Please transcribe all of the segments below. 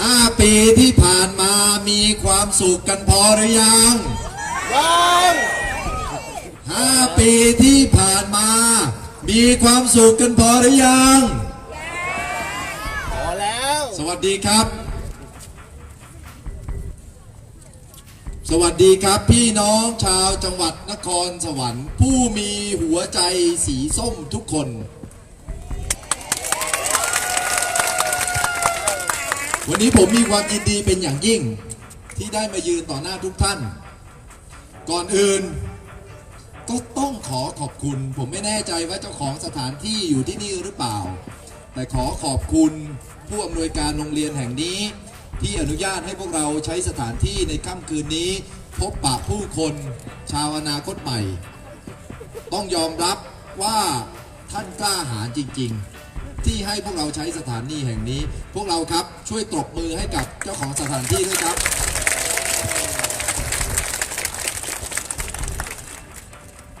ห้าปีที่ผ่านมามีความสุขกันพอหรือยังยังห้าปีที่ผ่านมา มีความสุขกันพอหรือยัง พอแล้ว สวัสดีครับ สวัสดีครับพี่น้องชาวจังหวัดนครสวรรค์ ผู้มีหัวใจสีส้มทุกคน วันนี้ผมมีความยินดีเป็นอย่างยิ่ง ที่ได้มายืนต่อหน้าทุกท่าน ก่อนอื่น ก็ต้องขอขอบคุณ ผมไม่แน่ใจว่าเจ้าของสถานที่อยู่ที่นี่หรือเปล่า แต่ขอขอบคุณผู้อำนวยการโรงเรียนแห่งนี้ ที่อนุญาตให้พวกเราใช้สถานที่ในค่ำคืนนี้ พบปะผู้คนชาวอนาคตใหม่ ต้องยอมรับว่าท่านกล้าหาญจริง ๆ ที่ให้พวกเราใช้สถานที่แห่งนี้ พวกเราครับช่วยตบมือให้กับเจ้าของสถานที่ด้วยครับ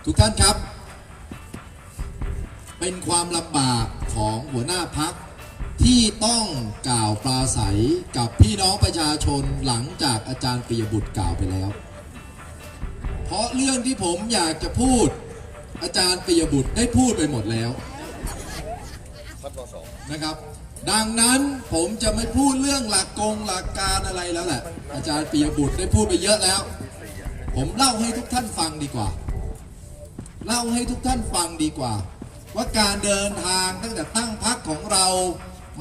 ทุกท่านครับ เป็นความลำบากของหัวหน้าพักที่ต้องกล่าวปราศัยกับพี่น้องประชาชนหลังจากอาจารย์ปิยบุตรกล่าวไปแล้ว เพราะเรื่องที่ผมอยากจะพูดอาจารย์ปิยบุตรได้พูดไปหมดแล้วัดวสองนะครับ ดังนั้นผมจะไม่พูดเรื่องหลักกงหลักการอะไรแล้วแหละ อาจารย์ปิยบุตรได้พูดไปเยอะแล้ว ผมเล่าให้ทุกท่านฟังดีกว่า เล่าให้ทุกท่านฟังดีกว่า ว่าการเดินทางตั้งแต่ตั้งพักของเรา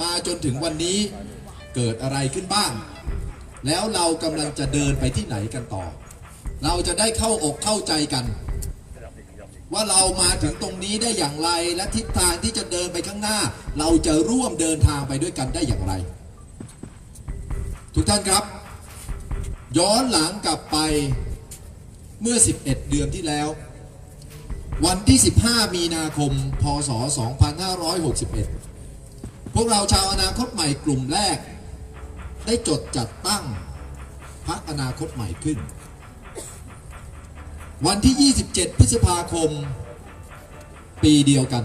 มาจนถึงวันนี้เกิดอะไรขึ้นบ้าง แล้วเรากำลังจะเดินไปที่ไหนกันต่อ เราจะได้เข้าอกเข้าใจกัน ว่าเรามาถึงตรงนี้ได้อย่างไร และทิศทางที่จะเดินไปข้างหน้า เราจะร่วมเดินทางไปด้วยกันได้อย่างไร ทุกท่านครับ ย้อนหลังกลับไปเมื่อ 11 เดือนที่แล้ว วันที่ 15 มีนาคม พศ 2561 พวกเราชาวอนาคตใหม่กลุ่มแรก ได้จดจัดตั้งพักอนาคตใหม่ขึ้น วันที่ 27 พฤษภาคม ปีเดียวกัน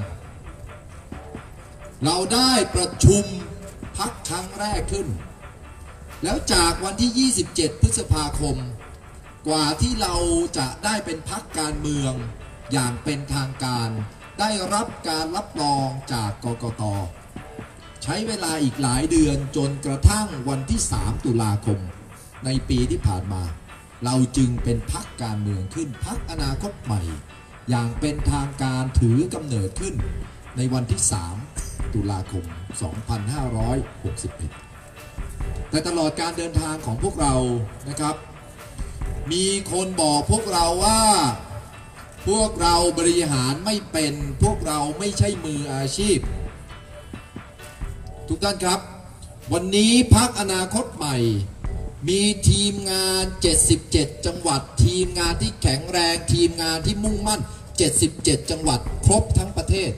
เราได้ประชุมพักครั้งแรกขึ้น แล้วจากวันที่ 27 พฤษภาคม กว่าที่เราจะได้เป็นพักการเมืองอย่างเป็นทางการ ได้รับการรับรองจากกกต ใช้เวลาอีกหลายเดือนจนกระทั่งวันที่ 3 ตุลาคมในปีที่ผ่านมา เราจึงเป็นพักการเมืองขึ้นพักอนาคตใหม่ อย่างเป็นทางการถือกำเนิดขึ้น ในวันที่ 3 ตุลาคม 2561 แต่ตลอดการเดินทางของพวกเรานะครับ มีคนบอกพวกเราว่า พวกเราบริหารไม่เป็นพวกเราไม่ใช่มืออาชีพ ทุกท่านครับ วันนี้พักอนาคตใหม่ มีทีมงาน 77 จังหวัด ทีมงานที่แข็งแรง ทีมงานที่มุ่งมั่น 77 จังหวัด ครบทั้งประเทศ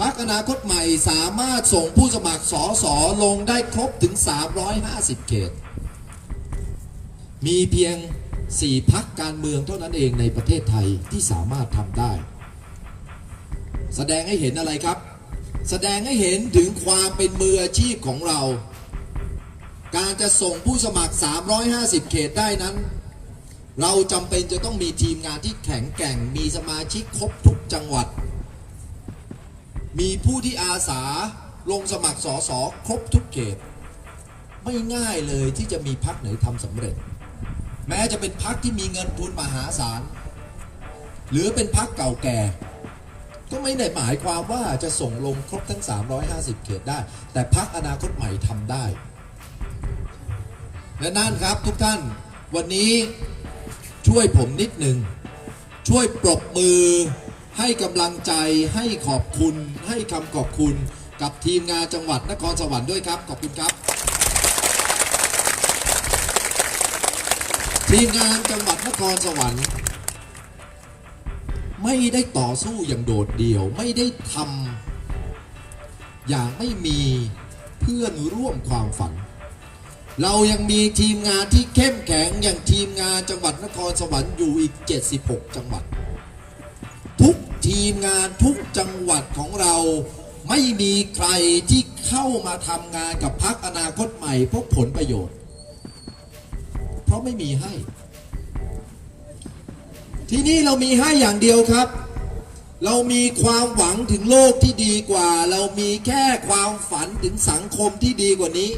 พักอนาคตใหม่สามารถส่งผู้สมัครสอสอลงได้ครบถึง 350 เขต มีเพียง 4 พักการเมืองเท่านั้นเองในประเทศไทยที่สามารถทำได้ แสดงให้เห็นอะไรครับ แสดงให้เห็นถึงความเป็นมืออาชีพของเรา การจะส่งผู้สมัคร 350 เขตได้นั้น เราจำเป็นจะต้องมีทีมงานที่แข็งแกร่ง มีสมาชิกครบทุกจังหวัด มีผู้ที่อาสาลงสมัครสอสอครบทุกเขต ไม่ง่ายเลยที่จะมีพักไหนทำสำเร็จ แม้จะเป็นพักที่มีเงินทุนมหาศาล หรือเป็นพักเก่าแก่ก็ไม่ได้หมายความว่าจะส่งลงครบทั้ง 350 เขตได้ แต่พักอนาคตใหม่ทำได้ และนั่นครับทุกท่านวันนี้ช่วยผมนิดหนึ่ง ช่วยปรบมือ ให้กำลังใจให้ขอบคุณ ให้คำขอบคุณกับทีมงานจังหวัดนครสวรรค์ด้วยครับ ขอบคุณครับ ทีมงานจังหวัดนครสวรรค์ ไม่ได้ต่อสู้อย่างโดดเดี่ยวไม่ได้ทำอย่างไม่มีเพื่อนร่วมความฝัน เรายังมีทีมงานที่เข้มแข็งอย่างทีมงานจังหวัดนครสวรรค์อยู่อีก 76 จังหวัด ทุกทีมงานทุกจังหวัดของเราไม่มีใครที่เข้ามาทำงานกับพักอนาคตใหม่เพราะผลประโยชน์ เพราะไม่มีให้ ที่นี่เรามีให้อย่างเดียวครับ เรามีความหวังถึงโลกที่ดีกว่า เรามีแค่ความฝันถึงสังคมที่ดีกว่านี้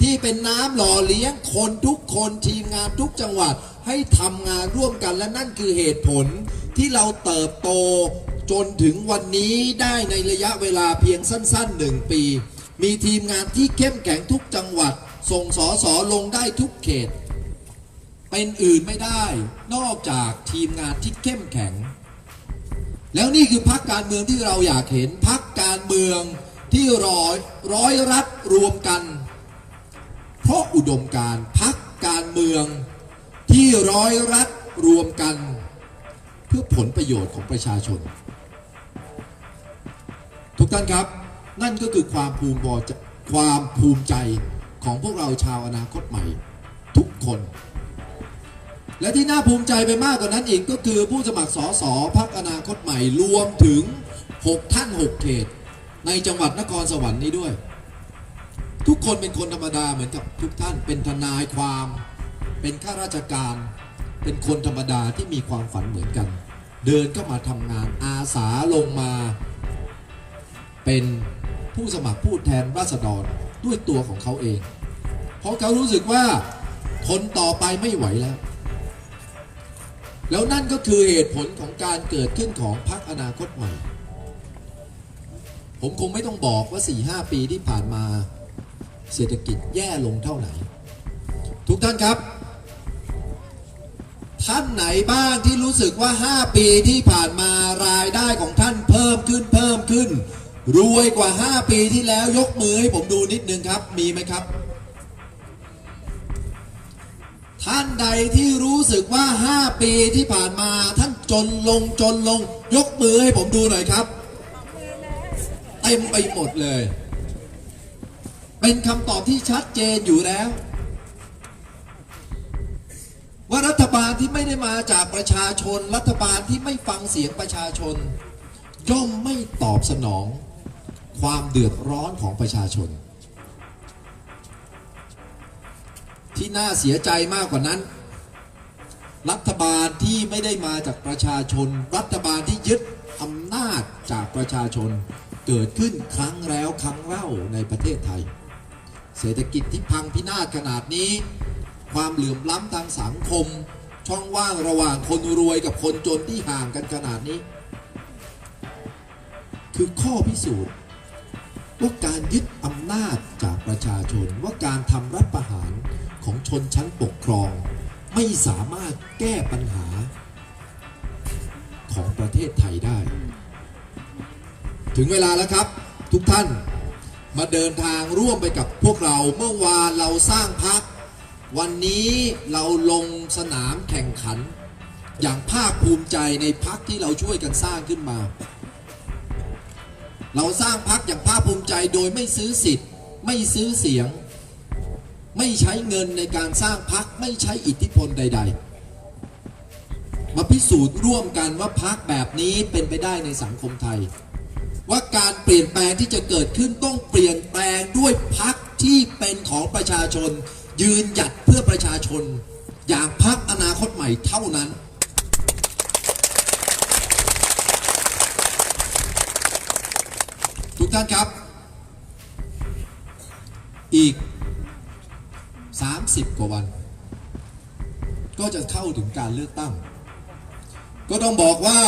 ที่เป็นน้ำหล่อเลี้ยงคนทุกคนทีมงานทุกจังหวัดให้ทำงานร่วมกันและนั่นคือเหตุผลที่เราเติบโตจนถึงวันนี้ได้ในระยะเวลาเพียงสั้นๆหนึ่งปี มีทีมงานที่เข้มแข็งทุกจังหวัด ส่งสอสอลงได้ทุกเขต เป็นอื่นไม่ได้ นอกจากทีมงานที่เข้มแข็ง แล้วนี่คือพักการเมืองที่เราอยากเห็นพักการเมืองที่ร้อยร้อยรัฐรวมกัน เพราะอุดมการพักการเมืองที่ร้อยรัฐรวมกัน เพื่อผลประโยชน์ของประชาชน ทุกท่านครับ นั่นก็คือความภูมิพอใจความภูมิใจของพวกเราชาวอนาคตใหม่ ทุกคน และที่น่าภูมิใจไปมากกว่านั้นอีกก็คือผู้สมัครสอสอพักอนาคตใหม่รวมถึง 6 ท่าน 6 เขต ในจังหวัดนครสวรรค์นี้ด้วย กคนเป็นคนธรรมดาเหมือนกับทุกท่านเป็นทนายความ เป็นข้าราชการ เป็นคนธรรมดาที่มีความฝันเหมือนกัน เดินเข้ามาทำงานอาสาลงมา เป็นผู้สมัครผู้แทนราษฎรด้วยตัวของเขาเอง เพราะเขารู้สึกว่าทนต่อไปไม่ไหวแล้ว แล้วนั่นก็คือเหตุผลของการเกิดขึ้นของพรรคอนาคตใหม่ ผมคงไม่ต้องบอกว่า 4-5 ปีที่ผ่านมา เศรษฐกิจแย่ลงเท่าไหนทุกท่านครับ ท่านไหนบ้างที่รู้สึกว่า 5 ปีที่ผ่านมารายได้ของท่านเพิ่มขึ้นเพิ่มขึ้น รวยกว่า 5 ปีที่แล้วยกมือให้ผมดูนิดนึงครับ มีไหมครับ ท่านใดที่รู้สึกว่า 5 ปีที่ผ่านมาท่านจนลงจนลง ยกมือให้ผมดูหน่อยครับเต็มไปหมดเลย เป็นคำตอบที่ชัดเจนอยู่แล้ว ว่ารัฐบาลที่ไม่ได้มาจากประชาชน รัฐบาลที่ไม่ฟังเสียงประชาชน ย่อมไม่ตอบสนอง ความเดือดร้อนของประชาชน ที่น่าเสียใจมากกว่านั้น รัฐบาลที่ไม่ได้มาจากประชาชน รัฐบาลที่ยึดอำนาจจากประชาชนเกิดขึ้นครั้งแล้วครั้งเล่าในประเทศไทย เศรษฐกิจที่พังพินาศขนาดนี้ ความเหลื่อมล้ำทางสังคม ช่องว่างระหว่างคนรวยกับคนจนที่ห่างกันขนาดนี้ คือข้อพิสูจน์ว่าการยึดอำนาจจากประชาชนว่าการทำรัฐประหารของชนชั้นปกครอง ไม่สามารถแก้ปัญหาของประเทศไทยได้ ถึงเวลาแล้วครับทุกท่าน มาเดินทางร่วมไปกับพวกเราเมื่อวานเราสร้างพัก วันนี้เราลงสนามแข่งขัน อย่างภาคภูมิใจในพักที่เราช่วยกันสร้างขึ้นมา เราสร้างพักอย่างภาคภูมิใจโดยไม่ซื้อสิทธิ์ ไม่ซื้อเสียง ไม่ใช้เงินในการสร้างพักไม่ใช้อิทธิพลใด ๆ มาพิสูจน์ร่วมกันว่าพักแบบนี้เป็นไปได้ในสังคมไทย ว่าการเปลี่ยนแปลงที่จะเกิดขึ้นต้องเปลี่ยนแปลงด้วยพักที่เป็นของประชาชน ยืนหยัดเพื่อประชาชน อย่างพักอนาคตใหม่เท่านั้น ทุกท่านครับ อีก 30 กว่าวัน ก็จะเข้าถึงการเลือกตั้ง ก็ต้องบอกว่า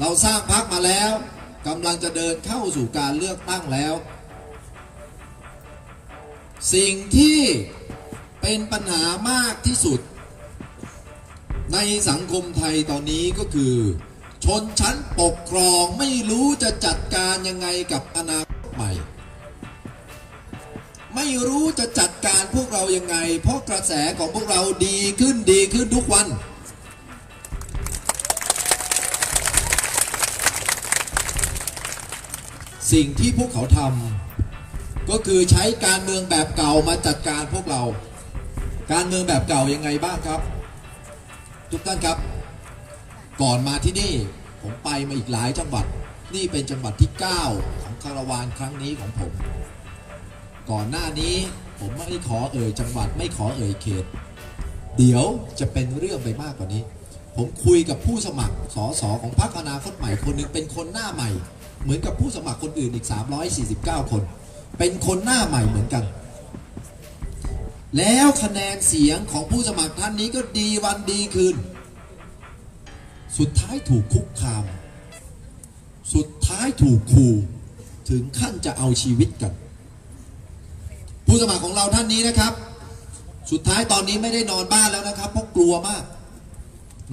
เราสร้างพักมาแล้ว กำลังจะเดินเข้าสู่การเลือกตั้งแล้ว สิ่งที่เป็นปัญหามากที่สุด ในสังคมไทยตอนนี้ก็คือ ชนชั้นปกครองไม่รู้จะจัดการยังไงกับอนาคตใหม่ ไม่รู้จะจัดการพวกเรายังไง เพราะกระแสของพวกเราดีขึ้นดีขึ้นทุกวัน สิ่งที่พวกเขาทำก็คือใช้การเมืองแบบเก่ามาจัดการพวกเรา การเมืองแบบเก่ายังไงบ้างครับ ทุกท่านครับ ก่อนมาที่นี่ผมไปมาอีกหลายจังหวัด นี่เป็นจังหวัดที่ 9 ของคาราวานครั้งนี้ของผม ก่อนหน้านี้ผมไม่ขอเอ่ยจังหวัดไม่ขอเอ่ยเขต เดี๋ยวจะเป็นเรื่องไปมากกว่านี้ ผมคุยกับผู้สมัครสอสอของพรรคอนาคตใหม่คนหนึ่งเป็นคนหน้าใหม่ เหมือนกับผู้สมัครคนอื่นอีก 349 คน เป็นคนหน้าใหม่เหมือนกัน แล้วคะแนนเสียงของผู้สมัครท่านนี้ก็ดีวันดีคืน สุดท้ายถูกคุกคาม สุดท้ายถูกขู่ถึงขั้นจะเอาชีวิตกัน ผู้สมัครของเราท่านนี้นะครับ สุดท้ายตอนนี้ไม่ได้นอนบ้านแล้วนะครับเพราะกลัวมาก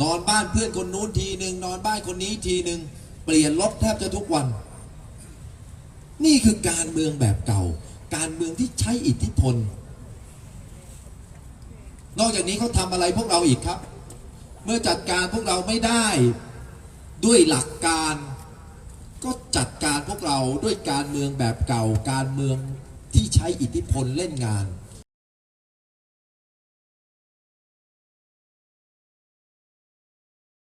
นอนบ้านเพื่อนคนนู้นทีหนึ่งนอนบ้านคนนี้ทีหนึ่ง เปลี่ยนรถแทบจะทุกวัน นี่คือการเมืองแบบเก่า การเมืองที่ใช้อิทธิพล นอกจากนี้เขาทำอะไรพวกเราอีกครับ เมื่อจัดการพวกเราไม่ได้ด้วยหลักการ ก็จัดการพวกเราด้วยการเมืองแบบเก่า การเมืองที่ใช้อิทธิพลเล่นงาน